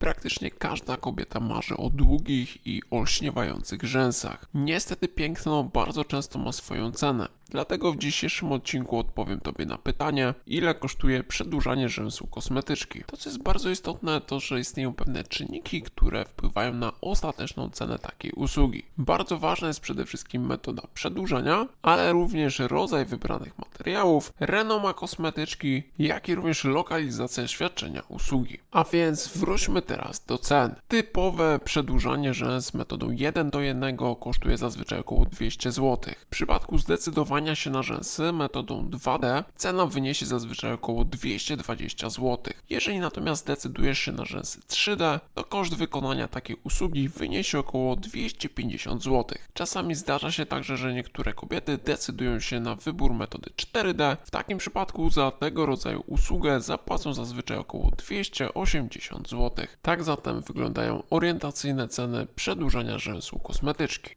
Praktycznie każda kobieta marzy o długich i olśniewających rzęsach. Niestety piękno bardzo często ma swoją cenę. Dlatego w dzisiejszym odcinku odpowiem Tobie na pytanie, ile kosztuje przedłużanie rzęsu kosmetyczki. To, co jest bardzo istotne, to, że istnieją pewne czynniki, które wpływają na ostateczną cenę takiej usługi. Bardzo ważna jest przede wszystkim metoda przedłużania, ale również rodzaj wybranych materiałów, renoma kosmetyczki, jak i również lokalizacja świadczenia usługi. A więc wróćmy teraz do cen. Typowe przedłużanie rzęs metodą 1 do 1 kosztuje zazwyczaj około 200 zł. W przypadku zdecydowania się na rzęsy metodą 2D cena wyniesie zazwyczaj około 220 zł. Jeżeli natomiast zdecydujesz się na rzęsy 3D, to koszt wykonania takiej usługi wyniesie około 250 zł. Czasami zdarza się także, że niektóre kobiety decydują się na wybór metody 4D. W takim przypadku za tego rodzaju usługę zapłacą zazwyczaj około 280 zł. Tak zatem wyglądają orientacyjne ceny przedłużania rzęsu kosmetyczki.